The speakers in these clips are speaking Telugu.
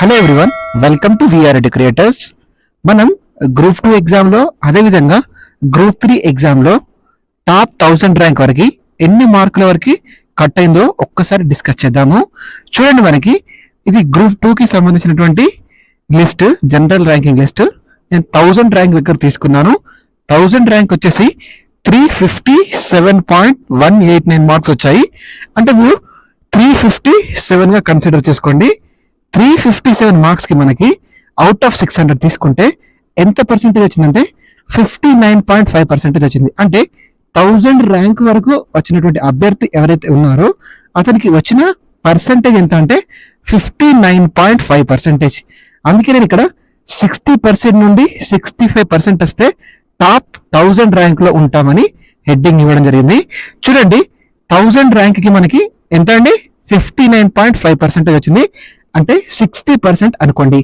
Hello everyone welcome to VRD creators మనం గ్రూప్ టూ ఎగ్జామ్లో అదేవిధంగా గ్రూప్ త్రీ ఎగ్జామ్లో టాప్ థౌసండ్ ర్యాంక్ వరకు ఎన్ని మార్కుల వరకు కట్ అయిందో ఒక్కసారి డిస్కస్ చేద్దాము. చూడండి మనకి ఇది గ్రూప్ టూకి సంబంధించినటువంటి లిస్ట్ జనరల్ ర్యాంకింగ్ లిస్ట్ నేను థౌసండ్ ర్యాంక్ దగ్గర తీసుకున్నాను. థౌజండ్ ర్యాంక్ వచ్చేసి three fifty seven point one eight nine marks వచ్చాయి. అంటే మీరు త్రీ ఫిఫ్టీ సెవెన్గా కన్సిడర్ చేసుకోండి. త్రీ ఫిఫ్టీ సెవెన్ మార్క్స్కి మనకి అవుట్ ఆఫ్ సిక్స్ హండ్రెడ్ తీసుకుంటే ఎంత పర్సెంటేజ్ వచ్చిందంటే fifty nine point five percentage వచ్చింది. అంటే థౌజండ్ ర్యాంక్ వరకు వచ్చినటువంటి అభ్యర్థి ఎవరైతే ఉన్నారో అతనికి వచ్చిన పర్సెంటేజ్ ఎంత అంటే fifty nine point five percentage అందుకే నేను ఇక్కడ సిక్స్టీ పర్సెంట్ నుండి సిక్స్టీ ఫైవ్ పర్సెంట్ వస్తే టాప్ థౌజండ్ ర్యాంక్లో ఉంటామని హెడ్డింగ్ ఇవ్వడం జరిగింది. చూడండి థౌజండ్ ర్యాంక్కి మనకి ఎంత అండి? Fifty nine point five percentage వచ్చింది. అంటే సిక్స్టీ పర్సెంట్ అనుకోండి.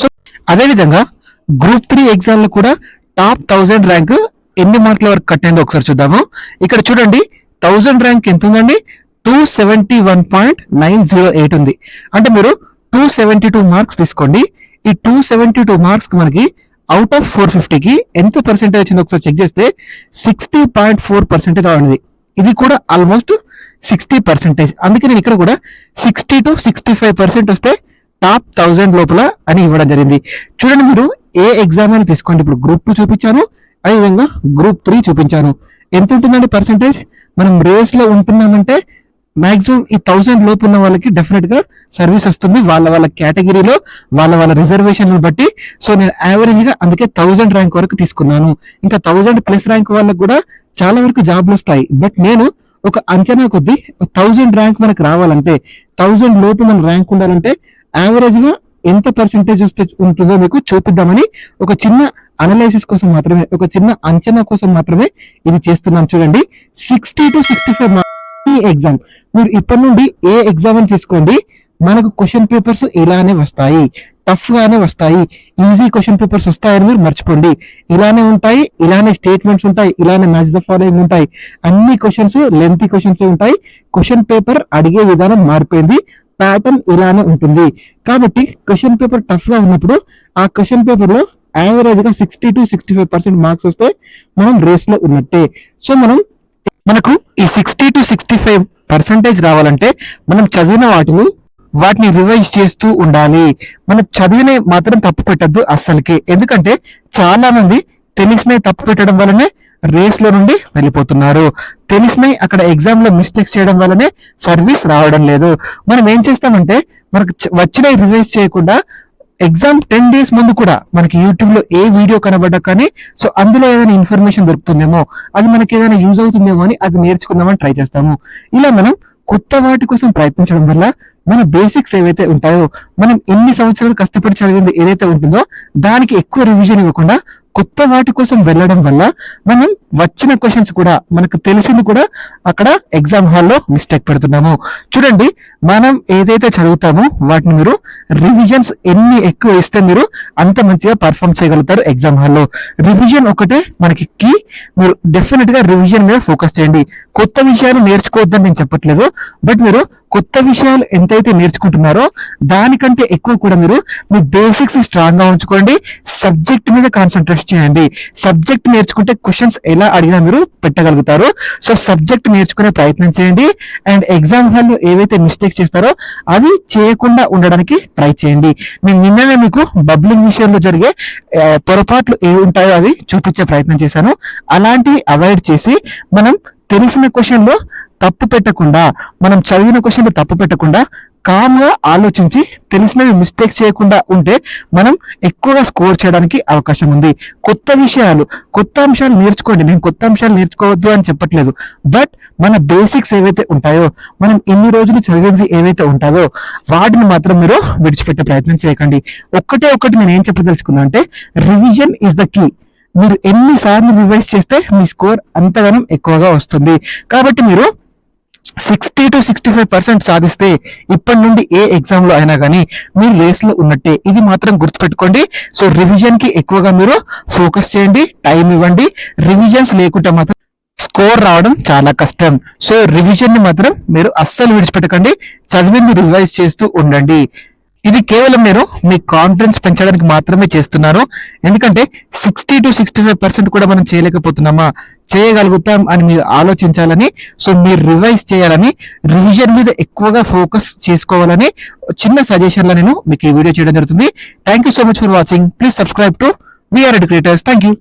సో అదేవిధంగా గ్రూప్ త్రీ ఎగ్జామ్లో కూడా టాప్ థౌజండ్ ర్యాంక్ ఎన్ని మార్కుల వరకు కట్టిందో ఒకసారి చూద్దాము. ఇక్కడ చూడండి థౌజండ్ ర్యాంక్ ఎంత ఉందండి two seventy one point nine zero eight ఉంది. అంటే మీరు టూ సెవెంటీ టూ మార్క్స్ తీసుకోండి. ఈ టూ సెవెంటీ టూ మార్క్స్ మనకి అవుట్ ఆఫ్ ఫోర్ ఫిఫ్టీకి ఎంత పర్సెంటేజ్ వచ్చిందో ఒకసారి చెక్ చేస్తే సిక్స్టీ పాయింట్ ఫోర్ పర్సెంటేజ్ రావడం ఇది కూడా ఆల్మోస్ట్ సిక్స్టీ పర్సెంటేజ్ అందుకే నేను ఇక్కడ కూడా sixty to sixty five percent వస్తే టాప్ థౌజండ్ లోపల అని ఇవ్వడం జరిగింది. చూడండి మీరు ఏ ఎగ్జామ్ అని తీసుకోండి. ఇప్పుడు గ్రూప్ టూ చూపించాను అదేవిధంగా గ్రూప్ త్రీ చూపించాను. ఎంత ఉంటుందండి పర్సెంటేజ్ మనం రేస్లో ఉంటున్నామంటే మాక్సిమం ఈ థౌసండ్ లోపు ఉన్న వాళ్ళకి డెఫినెట్గా సర్వీస్ వస్తుంది. వాళ్ళ వాళ్ళ కేటగిరీలో వాళ్ళ వాళ్ళ రిజర్వేషన్లు బట్టి. సో నేను యావరేజ్గా అందుకే థౌసండ్ ర్యాంక్ వరకు తీసుకున్నాను. ఇంకా థౌసండ్ ప్లస్ ర్యాంక్ వాళ్ళకి కూడా చాలా వరకు జాబ్లు వస్తాయి. బట్ నేను ఒక అంచనా కొద్దీ థౌజండ్ ర్యాంక్ మనకు రావాలంటే థౌజండ్ లోపు మన ర్యాంక్ ఉండాలంటే యావరేజ్గా ఎంత పర్సెంటేజ్ వస్తే ఉంటుందో మీకు చూపిద్దామని ఒక చిన్న అనలైసిస్ కోసం మాత్రమే ఒక చిన్న అంచనా కోసం మాత్రమే ఇది చేస్తున్నాం చూడండి. Sixty to sixty five exam మీరు ఇప్పటి నుండి ఏ ఎగ్జామ్ అని తీసుకోండి. మనకు క్వశ్చన్ పేపర్స్ ఇలానే వస్తాయి. టఫ్ గానే వస్తాయి. ఈజీ క్వశ్చన్ పేపర్స్ వస్తాయని మీరు మర్చిపోండి. ఇలానే ఉంటాయి ఇలానే స్టేట్మెంట్స్ ఉంటాయి ఇలానే మ్యాచ్ ద ఫాలోయింగ్ ఉంటాయి. అన్ని క్వశ్చన్స్ లెంతీ క్వశ్చన్స్ ఉంటాయి. క్వశ్చన్ పేపర్ అడిగే విధానం మారిపోయింది. ప్యాటర్న్ ఇలానే ఉంటుంది. కాబట్టి క్వశ్చన్ పేపర్ టఫ్గా ఉన్నప్పుడు ఆ క్వశ్చన్ పేపర్లో యావరేజ్గా sixty to sixty five percent marks వస్తే మనం రేస్లో ఉన్నట్టే. సో మనం మనకు ఈ sixty to sixty five percentage రావాలంటే మనం చదివిన వాటిని వాటిని రివైజ్ చేస్తూ ఉండాలి. మనం చదివిన మాత్రం తప్పు పెట్టద్దు అస్సలకి. ఎందుకంటే చాలా మంది తెలిసినవి తప్పు పెట్టడం వల్లనే రేస్లో నుండి వెళ్ళిపోతున్నారు. తెలిసినవి అక్కడ ఎగ్జామ్లో మిస్టేక్స్ చేయడం వల్లనే సర్వీస్ రావడం లేదు. మనం ఏం చేస్తామంటే మనకు వచ్చినవి రివైజ్ చేయకుండా ఎగ్జామ్ టెన్ డేస్ ముందు కూడా మనకి యూట్యూబ్లో ఏ వీడియో కనబడ్డా కానీ సో అందులో ఏదైనా ఇన్ఫర్మేషన్ దొరుకుతుందేమో అది మనకి ఏదైనా యూజ్ అవుతుందేమో అని అది నేర్చుకుందామని ట్రై చేస్తాము. ఇలా మనం కొత్త వాటి కోసం ప్రయత్నించడం వల్ల మన బేసిక్స్ ఏవైతే ఉంటాయో మనం ఎన్ని సంవత్సరాలు కష్టపడి చదివింది ఏదైతే ఉంటుందో దానికి ఎక్కువ రివిజన్ ఇవ్వకుండా కొత్త వాటి కోసం వెళ్ళడం వల్ల మనం వచ్చిన క్వశ్చన్స్ కూడా మనకు తెలిసింది కూడా అక్కడ ఎగ్జామ్ హాల్లో మిస్టేక్ పెడుతున్నాము. చూడండి మనం ఏదైతే చదువుతామో వాటిని మీరు రివిజన్స్ ఎన్ని ఎక్కువ ఇస్తే మీరు అంత మంచిగా పర్ఫామ్ చేయగలుగుతారు ఎగ్జామ్ హాల్లో రివిజన్ ఒకటే మనకి కీ మీరు డెఫినెట్గా రివిజన్ మీద ఫోకస్ చేయండి. కొత్త విషయాలు నేర్చుకోవద్దని నేను చెప్పట్లేదు బట్ మీరు కొత్త విషయాలు ఎంతైతే నేర్చుకుంటున్నారో దానికంటే ఎక్కువ కూడా మీరు మీ బేసిక్స్ స్ట్రాంగ్గా ఉంచుకోండి. సబ్జెక్ట్ మీద కాన్సన్ట్రేట్ చేయండి. సబ్జెక్ట్ నేర్చుకుంటే క్వశ్చన్స్ ఎలా అడిగినా మీరు పెట్టగలుగుతారు. సో సబ్జెక్ట్ నేర్చుకునే ప్రయత్నం చేయండి. అండ్ ఎగ్జామ్ హాల్లో ఏవైతే మిస్టేక్స్ చేస్తారో అవి చేయకుండా ఉండడానికి ట్రై చేయండి. నేను నిన్ననే మీకు బబ్లింగ్ విషయంలో జరిగే పొరపాట్లు ఏ ఉంటాయో అవి చూపించే ప్రయత్నం చేశాను. అలాంటివి అవాయిడ్ చేసి మనం తెలిసిన క్వశ్చన్లో తప్పు పెట్టకుండా మనం చదివిన క్వశ్చన్లు తప్పు పెట్టకుండా కామ్గా ఆలోచించి తెలిసినవి మిస్టేక్ చేయకుండా ఉంటే మనం ఎక్కువగా స్కోర్ చేయడానికి అవకాశం ఉంది. కొత్త విషయాలు కొత్త అంశాలు నేర్చుకోండి. నేను కొత్త అంశాలు నేర్చుకోవద్దు అని చెప్పట్లేదు. బట్ మన బేసిక్స్ ఏవైతే ఉంటాయో మనం ఇన్ని రోజులు చదివేది ఏవైతే ఉంటాయో వాటిని మాత్రం మీరు విడిచిపెట్టే ప్రయత్నం చేయకండి. ఒక్కటే ఒక్కటి నేను ఏం చెప్పదలుచుకున్నా అంటే రివిజన్ ఇస్ ద కీ మీరు ఎన్నిసార్లు రివైజ్ చేస్తే మీ స్కోర్ అంతగానం ఎక్కువగా వస్తుంది. కాబట్టి మీరు sixty to sixty five percent సాధిస్తే ఇప్పటి నుండి ఏ ఎగ్జామ్లో అయినా కానీ మీరు రేస్లో ఉన్నట్టే. ఇది మాత్రం గుర్తుపెట్టుకోండి. సో రివిజన్కి ఎక్కువగా మీరు ఫోకస్ చేయండి టైం ఇవ్వండి. రివిజన్స్ లేకుంటే మాత్రం స్కోర్ రావడం చాలా కష్టం. సో రివిజన్ని మాత్రం మీరు అస్సలు విడిచిపెట్టకండి. చదివింది రివైజ్ చేస్తూ ఉండండి. ఇది కేవలం నేను మీ కాన్ఫిడెన్స్ పెంచడానికి మాత్రమే చేస్తున్నాను ఎందుకంటే sixty to sixty five percent కూడా మనం చేయలేకపోతున్నామా? చేయగలుగుతాం అని మీరు ఆలోచించాలని సో మీరు రివైజ్ చేయాలని రివిజన్ మీద ఎక్కువగా ఫోకస్ చేసుకోవాలని చిన్న సజెషన్లో నేను మీకు ఈ వీడియో చేయడం జరుగుతుంది. Thank you so much for watching please subscribe to VR educators thank you